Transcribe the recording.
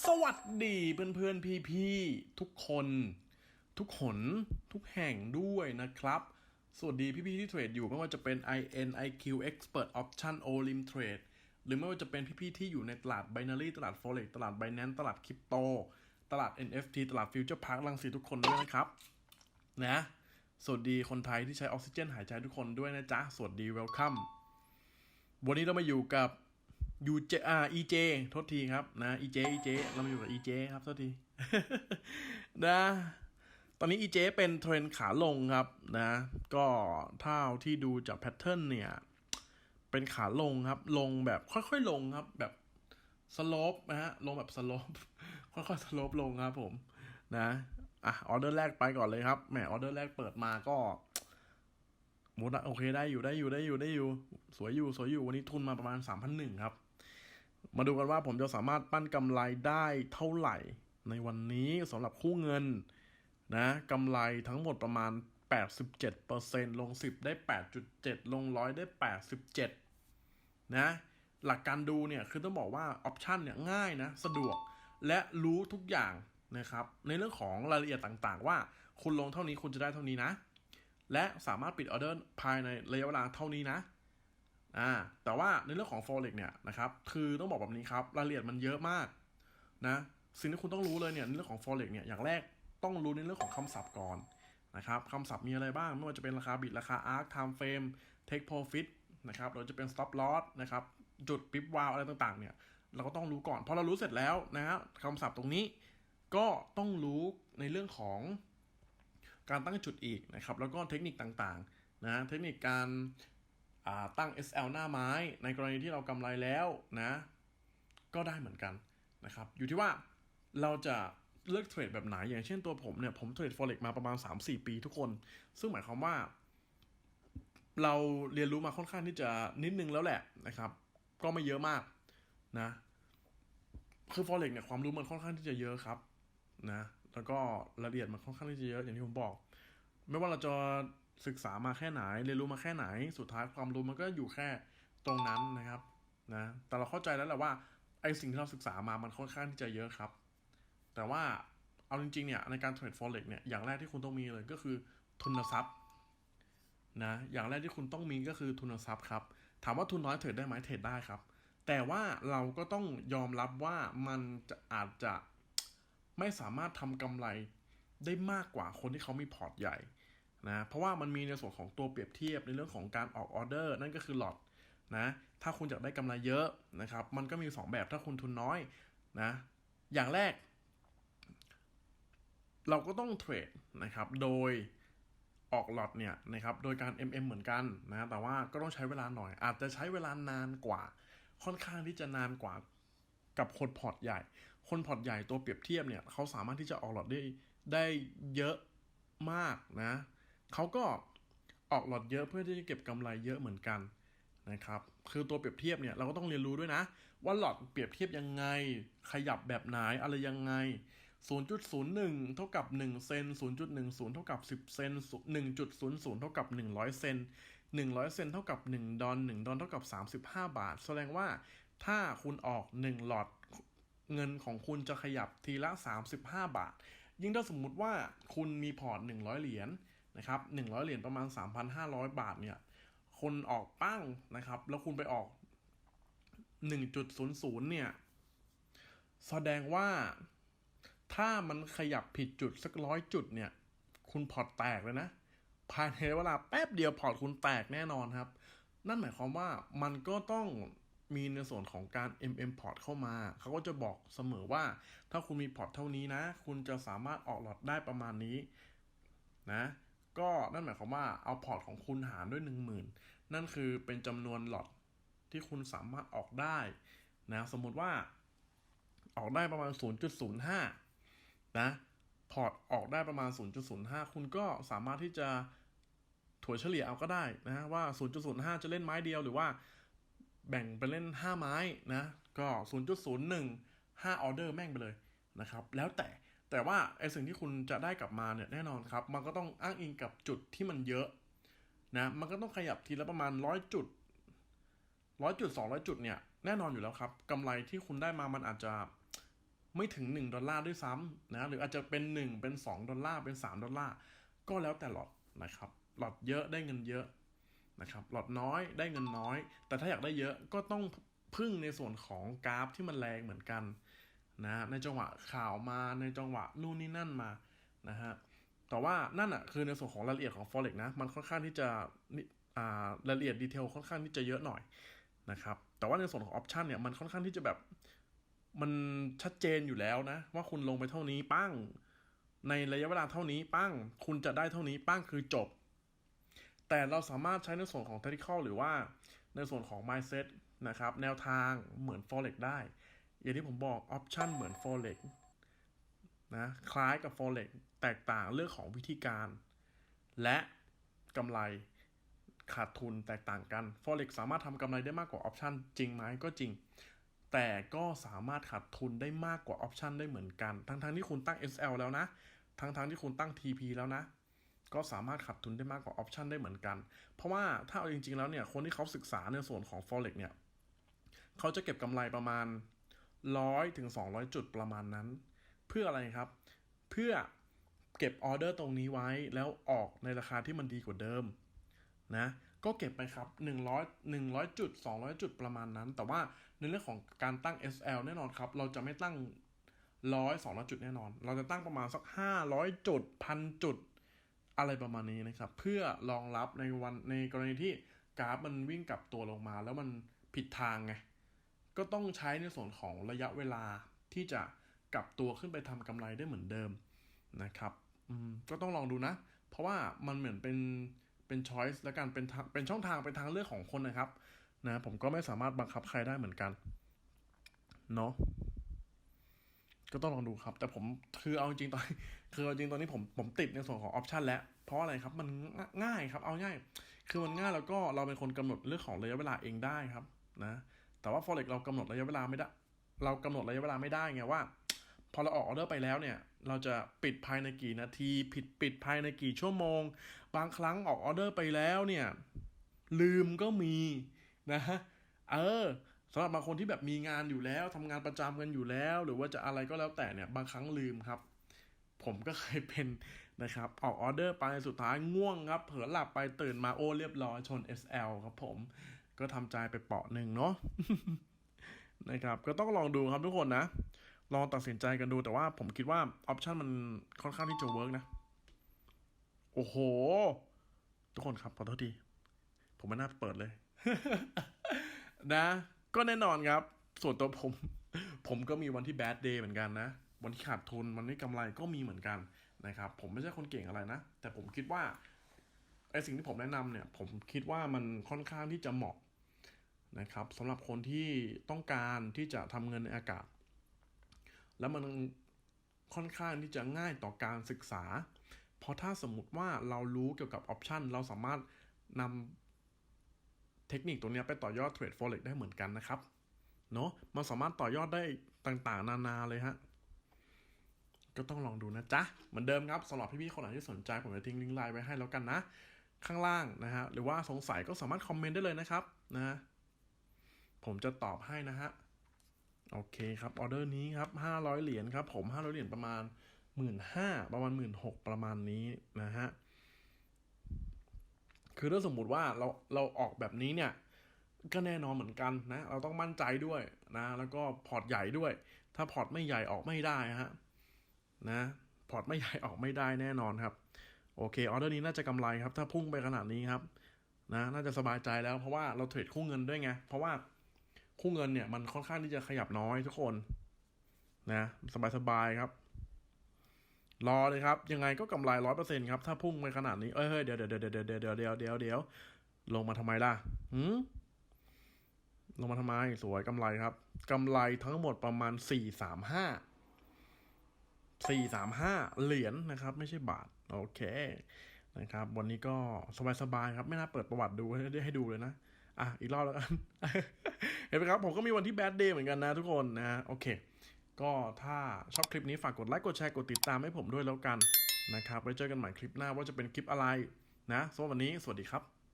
สวัสดีเพื่อนเพื่อนพี่พี่ๆทุกคน ทุกขนทุกแห่งด้วยนะครับ สวัสดีพี่พี่ๆที่เทรดอยู่ไม่ว่าจะเป็น IN IQ Expert Option Olim Trade หรือไม่ว่าจะเป็นพี่พี่ๆที่อยู่ในตลาด Binary ตลาด Forex ตลาด Binance ตลาดคริปโต ตลาด NFT ตลาด Future Park ลังสีทุกคนด้วยนะครับ นะสวัสดีคนไทยที่ใช้ออกซิเจนหายใจทุกคนด้วยนะจ๊ะ สวัสดี welcome วันนี้เรามาอยู่กับ UJ อ่า EJ โทษทีครับนะ EJ EJ เจเรามาอยู่กับ EJ ครับโทษทีนะตอนนี้ EJ เจเป็นเทรนขาลงครับนะก็เท่าที่ดูจากแพทเทิร์นเนี่ย เป็นขาลงครับ ลงแบบค่อยๆลงครับ แบบสโลปนะฮะลงแบบสโลปค่อยๆสโลปลงครับผมนะอะออเดอร์แรกไปก่อนเลยครับแหมออเดอร์แรกเปิดมาก็หมดโอเคได้อยู่ได้อยู่ได้อยู่ได้อยู่ สวยอยู่สวยอยู่วันนี้ทุนมาประมาณสามพันหนึ่งครับ มาดูกันว่าผมจะสามารถปั้นกำไรได้เท่าไหร่ ในวันนี้สำหรับคู่เงินนะกำไรทั้งหมดประมาณ 87%ลง 10 ได้ 8.7 ลงร้อยได้ 87 นะ หลักการดูเนี่ยคือต้องบอกว่าออปชันเนี่ยง่ายนะ สะดวกและรู้ทุกอย่างนะครับ ในเรื่องของรายละเอียดต่างๆ ว่าคุณลงเท่านี้คุณจะได้เท่านี้นะ และสามารถปิดออเดอร์ภายในระยะเวลาเท่านี้นะ อ่าแต่ว่าในเรื่องของ forex เนี่ยนะครับคือต้องบอกแบบนี้ครับรายละเอียดมันเยอะมากนะสิ่งที่คุณต้องรู้เลยเนี่ยในเรื่องของ forex เนี่ยอย่างแรกต้องรู้ในเรื่องของคำศัพท์ก่อนนะครับคำศัพท์มีอะไรบ้าง ไม่ว่าจะเป็นราคาบิตราคา arc time frame take profit นะครับหรือจะเป็น stop loss นะครับจุดปิ๊บวาวอะไรต่างๆ เนี่ยเราก็ต้องรู้ก่อนพอเรารู้เสร็จแล้วนะฮะคำศัพท์ตรงนี้ก็ต้องรู้ในเรื่องของการตั้งจุดอีกนะครับแล้วก็เทคนิคต่างๆนะเทคนิคการ ตั้ง SL หน้าไม้ ในกรณีที่เรากำไรแล้วนะ ก็ได้เหมือนกันนะครับ อยู่ที่ว่าเราจะเลือกเทรดแบบไหน อย่างเช่นตัวผมเนี่ย ผมเทรด forex มาประมาณ 3-4 ปีทุกคน ซึ่งหมายความว่า เราเรียนรู้มาค่อนข้างที่จะนิดนึงแล้วแหละนะครับ ก็ไม่เยอะมากนะ คือ forex เนี่ยความรู้มันค่อนข้างที่จะเยอะครับนะ แล้วก็รายละเอียดมันค่อนข้างที่จะเยอะอย่างที่ผมบอก ไม่ว่าเราจะ ศึกษามาแค่ไหน เรียนรู้มาแค่ไหน สุดท้ายความรู้มันก็อยู่แค่ตรงนั้นนะครับนะแต่เราเข้าใจแล้วแหละว่าไอสิ่งที่เราศึกษามามันค่อนข้างที่จะเยอะครับ แต่ว่าเอาจริงๆเนี่ยในการเทรด forex เนี่ยอย่างแรกที่คุณต้องมีเลยก็คือทุนทรัพย์นะอย่างแรกที่คุณต้องมีก็คือทุนทรัพย์ครับ ถามว่าทุนน้อยเทรดได้ไหมเทรดได้ครับ แต่ว่าเราก็ต้องยอมรับว่ามันจะอาจจะไม่สามารถทำกำไรได้มากกว่าคนที่เขามีพอร์ตใหญ่ นะเพราะว่ามันมีในส่วนของตัวเปรียบเทียบในเรื่องของการออกออเดอร์นั่นก็คือหลอตนะถ้าคุณอยากได้กำไรเยอะนะครับมันก็มี 2 แบบถ้าคุณทุนน้อยนะอย่างแรก เราก็ต้องเทรดนะครับโดยออกหลอตเนี่ยนะครับโดยการ MM เหมือนกันนะแต่ว่าก็ต้องใช้เวลาหน่อย อาจจะใช้เวลานานกว่า ค่อนข้างที่จะนานกว่ากับคนพอร์ตใหญ่ คนพอร์ตใหญ่ตัวเปรียบเทียบเนี่ยเขาสามารถที่จะออกหลอตได้ได้เยอะมากนะ เขาก็ออกหลอดเยอะเพื่อที่จะเก็บกำไรเยอะเหมือนกันนะครับ คือตัวเปรียบเทียบเนี่ยเราก็ต้องเรียนรู้ด้วยนะ ว่าหลอดเปรียบเทียบยังไง ขยับแบบไหนอะไรยังไง 0.01 เท่ากับ 1 เซน 0.10 เท่ากับ 10 เซน 1.00 เท่ากับ 100 เซน 100 เซนเท่ากับ 1 ดอล1ดอลเท่ากับ 35 บาท แสดงว่าถ้าคุณออก 1 หลอดเงินของคุณจะขยับทีละ 35 บาท ยิ่งถ้าสมมุติว่าคุณมีพอร์ต 100 เหรียญ นะครับหนึ่งร้อยเหรียญประมาณสามพันห้าร้อยบาทเนี่ย คนออกปั้งนะครับ แล้วคุณไปออกหนึ่งจุดศูนย์ศูนย์เนี่ย แสดงว่าถ้ามันขยับผิดจุดสักร้อยจุดเนี่ย คุณพอร์ตแตกเลยนะ ภายในเวลาแป๊บเดียวพอร์ตคุณแตกแน่นอนครับ นั่นหมายความว่ามันก็ต้องมีในส่วนของการ MM พอร์ตเข้ามา เขาก็จะบอกเสมอว่า ถ้าคุณมีพอร์ตเท่านี้นะ คุณจะสามารถออกหลอดได้ประมาณนี้ นะ ก็นั่นหมายความว่าเอาพอร์ตของคุณหารด้วย 10,000 นั่นคือเป็นจำนวนหลอตที่คุณสามารถออกได้นะสมมุติว่า ออกได้ประมาณ 0.05 นะพอร์ตออกได้ประมาณ 0.05 คุณก็สามารถที่จะถัวเฉลี่ยเอาก็ได้นะว่า 0.05 จะเล่นไม้เดียวหรือว่าแบ่งไปเล่น 5 ไม้นะ ก็ 0.01 5ออเดอร์แม่งไปเลยนะครับ แล้วแต่ แต่ว่าไอสิ่งที่คุณจะได้กลับมาเนี่ยแน่นอนครับ มันก็ต้องอ้างอิงกับจุดที่มันเยอะนะมันก็ต้องขยับทีละประมาณร้อยจุดร้อยจุดสองร้อยจุดเนี่ยแน่นอนอยู่แล้วครับกำไรที่คุณได้มามันอาจจะไม่ถึง 1 ดอลลาร์ด้วยซ้ำนะหรืออาจจะเป็น 1 เป็น 2 ดอลลาร์เป็น 3 ดอลลาร์ก็แล้วแต่หลอดนะครับ หลอดเยอะได้เงินเยอะนะครับหลอดน้อยได้เงินน้อย แต่ถ้าอยากได้เยอะก็ต้องพึ่งในส่วนของกราฟที่มันแรงเหมือนกัน นะในจังหวะข่าวมาในจังหวะนู่นนี่นั่นมานะฮะแต่ว่านั่นอะคือในส่วนของรายละเอียดของ forex นะมันค่อนข้างที่จะอ่ารายละเอียดดีเทลค่อนข้างที่จะเยอะหน่อยนะครับแต่ว่าในส่วนของ option เนี่ยมันค่อนข้างที่จะแบบมันชัดเจนอยู่แล้วนะ ว่าคุณลงไปเท่านี้ปั้ง ในระยะเวลาเท่านี้ปั้ง คุณจะได้เท่านี้ปั้งคือจบ แต่เราสามารถใช้ในส่วนของ tactical หรือว่าในส่วนของ mindset นะครับ แนวทางเหมือน forex ได้ อย่างที่ผมบอก option เหมือน forex นะคล้ายกับ forex แตกต่างเรื่องของวิธีการ และกำไรขาดทุนแตกต่างกัน forex สามารถทำกำไรได้มากกว่า option จริงไหมก็จริง แต่ก็สามารถขาดทุนได้มากกว่า option ได้เหมือนกัน ทั้งๆที่คุณตั้ง SL แล้วนะ ทั้งๆที่คุณตั้ง TP แล้วนะ ก็สามารถขาดทุนได้มากกว่า option ได้เหมือนกัน เพราะว่าถ้าเอาจริง ๆ แล้วเนี่ยคนที่เขาศึกษาในส่วนของ forex เนี่ยเขาจะเก็บกำไรประมาณ 100ถึง200 จุดประมาณนั้น เพื่ออะไรครับ เพื่อเก็บออเดอร์ตรงนี้ไว้แล้วออกในราคาที่มันดีกว่าเดิมนะก็เก็บไปครับ 100 100 จุด 200 จุดประมาณนั้น แต่ว่าในเรื่องของการตั้ง SL แน่นอนครับ เราจะไม่ตั้งร้อยสองร้อยจุดแน่นอน เราจะตั้งประมาณสักห้าร้อยจุดพันจุด อะไรประมาณนี้นะครับ เพื่อรองรับในวันในกรณีที่กราฟมันวิ่งกลับตัวลงมา แล้วมันผิดทางไง ก็ต้องใช้ในส่วนของระยะเวลาที่จะกลับตัวขึ้นไปทำกำไรได้เหมือนเดิมนะครับอืมก็ต้องลองดูนะ เพราะว่ามันเหมือนเป็นเป็นช้อยส์และกันเป็นเป็นช่องทางเป็นทางเลือกของคนนะครับนะผมก็ไม่สามารถบังคับใครได้เหมือนกันเนาะก็ต้องลองดูครับ แต่ผมคือเอาจริงตอนคือเอาจริงตอนนี้ผมผมติดในส่วนของออปชันแล้ว เพราะอะไรครับมันง่ายครับเอาง่าย คือมันง่ายแล้วก็เราเป็นคนกำหนดเรื่องของระยะเวลาเองได้ครับนะ แต่ว่า forex เรากำหนดระยะเวลาไม่ได้ เรากำหนดระยะเวลาไม่ได้ไงว่า พอเราออกออเดอร์ไปแล้วเนี่ย เราจะปิดภายในกี่นาที ผิดปิดภายในกี่ชั่วโมง บางครั้งออกออเดอร์ไปแล้วเนี่ย ลืมก็มีนะฮะเออสำหรับบางคนที่แบบมีงานอยู่แล้วทำงานประจำกันอยู่แล้ว หรือว่าจะอะไรก็แล้วแต่เนี่ย บางครั้งลืมครับ ผมก็เคยเป็นนะครับ ออกออเดอร์ไปสุดท้ายง่วงครับ เผลอหลับไปตื่นมาโอ้เรียบร้อยชน SL ครับผม ก็ทำใจไปเปาะหนึ่งเนาะนะครับ ก็ต้องลองดูครับทุกคนนะ ลองตัดสินใจกันดูแต่ว่าผมคิดว่าออปชันมันค่อนข้างที่จะเวิร์กนะ โอ้โห ทุกคนครับขอโทษที ผมไม่น่าเปิดเลย นะ ก็แน่นอนครับ ส่วนตัวผม ผมก็มีวันที่แบดเดย์เหมือนกันนะ วันที่ขาดทุนวันที่กำไรก็มีเหมือนกันนะครับ ผมไม่ใช่คนเก่งอะไรนะ แต่ผมคิดว่าไอสิ่งที่ผมแนะนำเนี่ย ผมคิดว่ามันค่อนข้างที่จะเหมาะ นะครับสำหรับคนที่ต้องการที่จะทำเงินในอากาศ แล้วมันค่อนข้างที่จะง่ายต่อการศึกษา เพราะถ้าสมมติว่าเรารู้เกี่ยวกับออปชันเราสามารถนำเทคนิคตัวนี้ไปต่อยอดเทรด forex ได้เหมือนกันนะครับเนาะมันสามารถต่อยอดได้ต่างๆ นานาเลยฮะก็ต้องลองดูนะจ๊ะ เหมือนเดิมครับสำหรับพี่ๆคนไหนที่สนใจ ผมจะทิ้งลิงก์ไลน์ไว้ให้แล้วกันนะ ข้างล่างนะฮะหรือว่าสงสัยก็สามารถคอมเมนต์ได้เลยนะครับนะ ผมจะตอบให้นะฮะ โอเคครับออเดอร์นี้ครับ500เหรียญครับ ผม500เหรียญประมาณ15,000ประมาณ16,000ประมาณนี้นะฮะ คือถ้าสมมุติว่าเราเราออกแบบนี้เนี่ย ก็แน่นอนเหมือนกันนะ เราต้องมั่นใจด้วยนะ แล้วก็พอร์ตใหญ่ด้วย ถ้าพอร์ตไม่ใหญ่ออกไม่ได้ฮะนะพอร์ตไม่ใหญ่ออกไม่ได้แน่นอนครับ โอเคออเดอร์นี้น่าจะกำไรครับ ถ้าพุ่งไปขนาดนี้ครับนะน่าจะสบายใจแล้วเพราะว่าเราเทรดคู่เงินด้วยไง เพราะว่า คู่เงินเนี่ยมันค่อนข้างที่จะขยับน้อยทุกคน นะสบายๆครับ รอเลยครับ ยังไงก็กำไรร้อยเปอร์เซ็นครับ ถ้าพุ่งไปขนาดนี้เอ้ยเดี๋ยวเดี๋ยวเดี๋ยวเดี๋ยวเดี๋ยวเดี๋ยวเดี๋ยวเดี๋ยวลงมาทำไมล่ะหืมลงมาทำไมสวยกำไรครับกำไรทั้งหมดประมาณสี่สามห้าสี่สามห้าเหรียญนะครับ ไม่ใช่บาท โอเคนะครับ วันนี้ก็สบายๆครับ ไม่น่าเปิดประวัติดูให้ให้ดูเลยนะ อะ อีกรอบแล้วกัน ห็นไหมครับ ผมก็มีวันที่แบดเดย์เหมือนกันนะทุกคนนะโอเค ก็ถ้าชอบคลิปนี้ฝากกดไลค์กดแชร์กดติดตามให้ผมด้วยแล้วกันนะครับไว้เจอกันใหม่คลิปหน้าว่าจะเป็นคลิปอะไรนะสำหรับวันนี้สวัสดีครับ